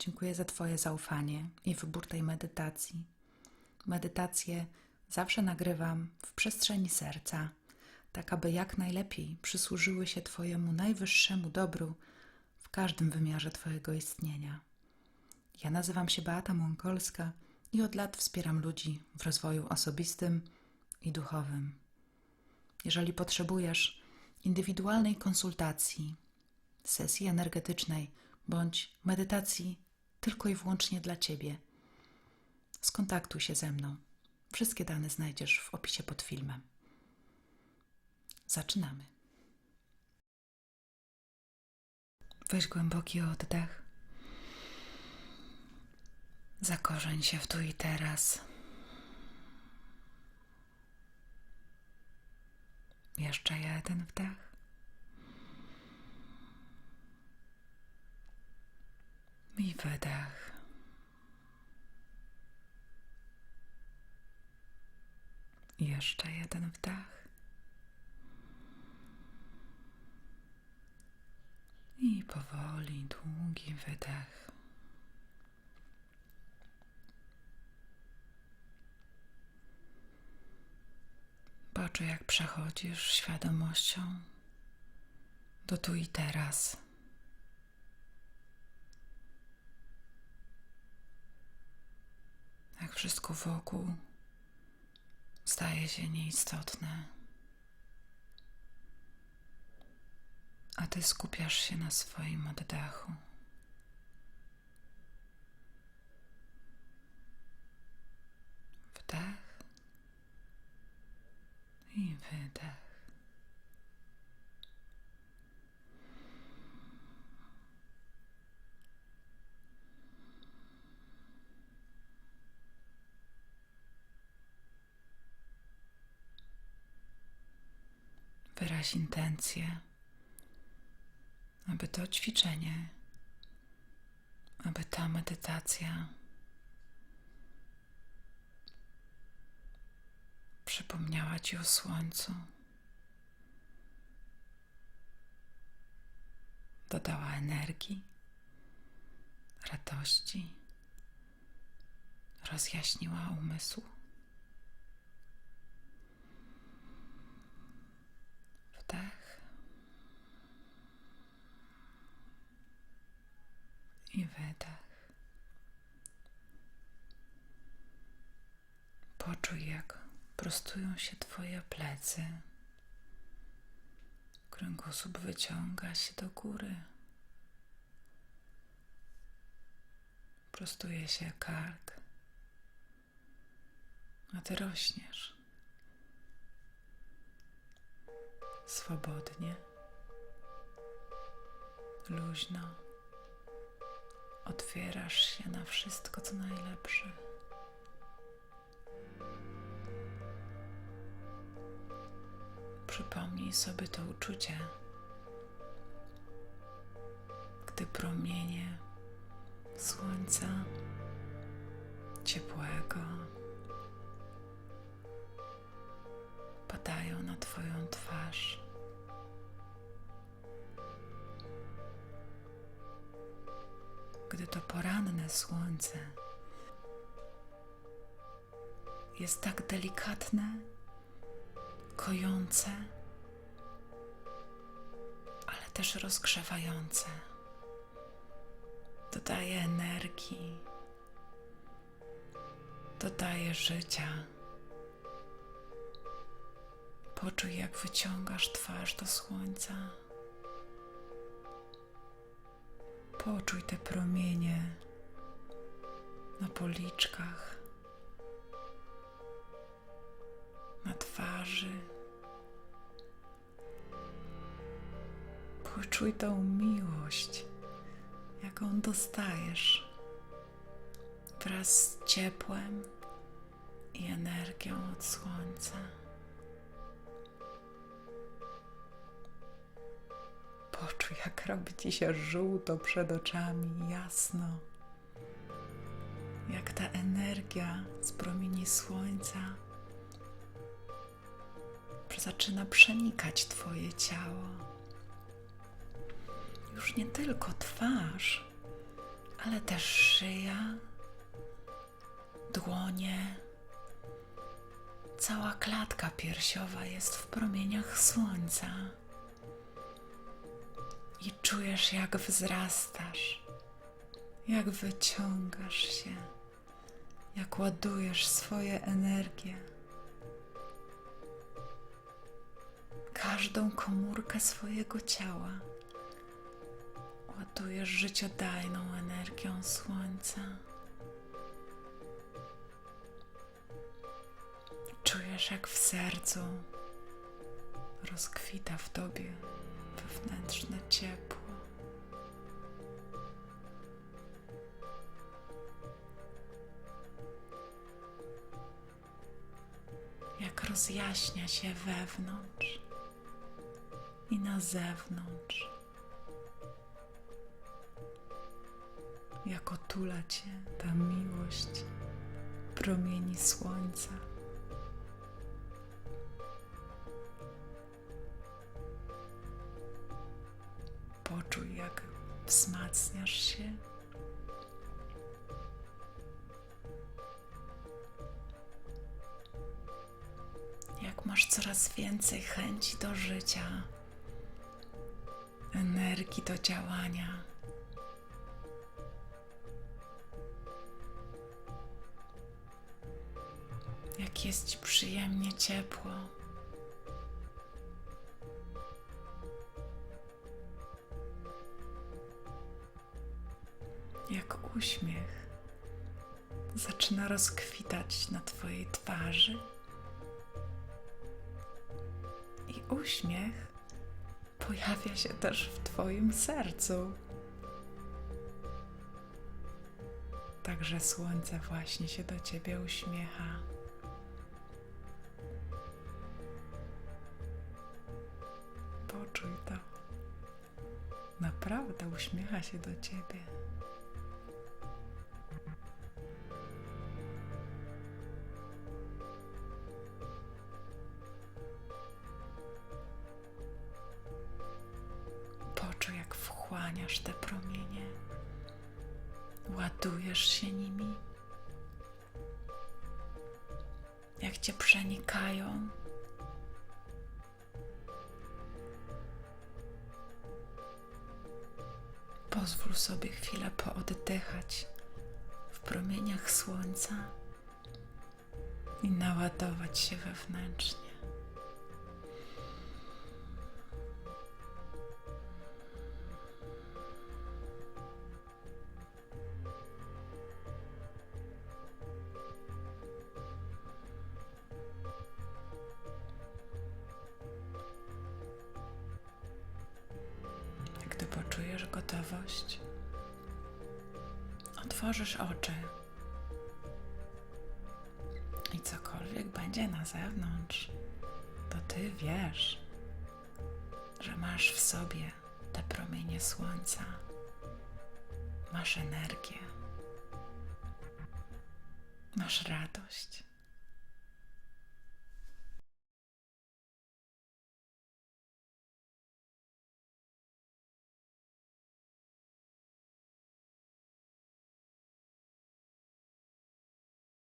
Dziękuję za Twoje zaufanie i wybór tej medytacji. Medytację zawsze nagrywam w przestrzeni serca, tak aby jak najlepiej przysłużyły się Twojemu najwyższemu dobru w każdym wymiarze Twojego istnienia. Ja nazywam się Beata Mąkolska i od lat wspieram ludzi w rozwoju osobistym i duchowym. Jeżeli potrzebujesz indywidualnej konsultacji, sesji energetycznej bądź medytacji tylko i wyłącznie dla Ciebie, skontaktuj się ze mną. Wszystkie dane znajdziesz w opisie pod filmem. Zaczynamy. Weź głęboki oddech. Zakorzeń się w tu i teraz. Jeszcze jeden wdech. I wydech. Jeszcze jeden wdech. I powoli długi wydech. Poczuj, jak przechodzisz świadomością do tu i teraz. Jak wszystko wokół staje się nieistotne, a ty skupiasz się na swoim oddechu. Wdech i wydech. Wyraź intencję, aby to ćwiczenie, aby ta medytacja przypomniała Ci o słońcu, dodała energii, radości, rozjaśniła umysł. Wdech i wydech. Poczuj, jak prostują się Twoje plecy. Kręgosłup wyciąga się do góry. Prostuje się kark, a Ty rośniesz. Swobodnie, luźno otwierasz się na wszystko, co najlepsze. Przypomnij sobie to uczucie, gdy promienie słońca ciepłego to poranne słońce jest tak delikatne, kojące, ale też rozgrzewające. Dodaje energii, dodaje życia. Poczuj, jak wyciągasz twarz do słońca. Poczuj te promienie na policzkach, na twarzy. Poczuj tą miłość, jaką dostajesz wraz z ciepłem i energią od słońca. Poczuj, jak robi ci się żółto przed oczami, jasno. Jak ta energia z promieni słońca zaczyna przenikać Twoje ciało. Już nie tylko twarz, ale też szyja, dłonie. Cała klatka piersiowa jest w promieniach słońca. I czujesz, jak wzrastasz, jak wyciągasz się, jak ładujesz swoje energie. Każdą komórkę swojego ciała ładujesz życiodajną energią słońca. Czujesz, jak w sercu rozkwita w tobie wewnętrzne ciepło. Jak rozjaśnia się wewnątrz i na zewnątrz. Jak otula cię ta miłość promieni słońca. Wzmacniasz się. Jak masz coraz więcej chęci do życia, energii do działania. Jak jest ci przyjemnie ciepło. Uśmiech zaczyna rozkwitać na Twojej twarzy. I uśmiech pojawia się też w Twoim sercu. Także słońce właśnie się do Ciebie uśmiecha. Poczuj to. Naprawdę uśmiecha się do Ciebie. Wchłaniasz te promienie. Ładujesz się nimi. Jak cię przenikają. Pozwól sobie chwilę pooddychać w promieniach słońca i naładować się wewnętrznie. Otworzysz oczy. I cokolwiek będzie na zewnątrz, to ty wiesz, że masz w sobie te promienie słońca, masz energię, masz radość.